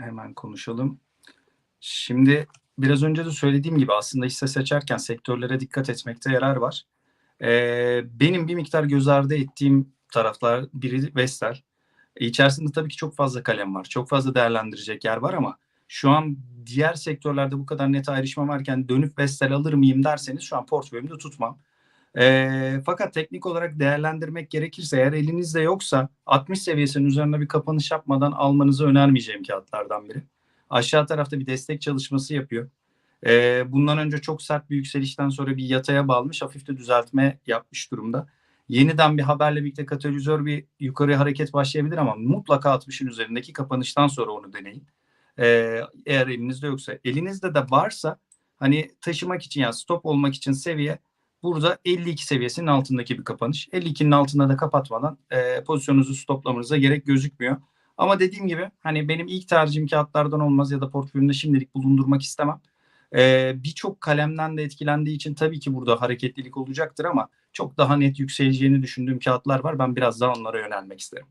hemen konuşalım. Şimdi biraz önce de söylediğim gibi aslında hisse seçerken sektörlere dikkat etmekte yarar var. Ee, benim bir miktar göz ardı ettiğim taraflar biri Vestel. İçerisinde tabii ki çok fazla kalem var. Çok fazla değerlendirecek yer var ama şu an diğer sektörlerde bu kadar net ayrışma varken dönüp Vestel alır mıyım derseniz şu an portföyümde tutmam. E, fakat teknik olarak değerlendirmek gerekirse eğer elinizde yoksa 60 seviyesinin üzerine bir kapanış yapmadan almanızı önermeyeceğim kağıtlardan biri. Aşağı tarafta bir destek çalışması yapıyor. E, bundan önce çok sert bir yükselişten sonra bir yataya bağlamış hafif de düzeltme yapmış durumda. Yeniden bir haberle birlikte katalizör bir yukarı hareket başlayabilir ama mutlaka 60'ın üzerindeki kapanıştan sonra onu deneyin. Ee, eğer elinizde yoksa. Elinizde de varsa hani taşımak için yani stop olmak için seviye burada 52 seviyesinin altındaki bir kapanış. 52'nin altında da kapatmadan e, pozisyonunuzu stoplamanıza gerek gözükmüyor. Ama dediğim gibi hani benim ilk tercihim kağıtlardan olmaz ya da portföyümde şimdilik bulundurmak istemem. Ee, Birçok kalemden de etkilendiği için tabii ki burada hareketlilik olacaktır ama çok daha net yükseleceğini düşündüğüm kağıtlar var. Ben biraz daha onlara yönelmek isterim.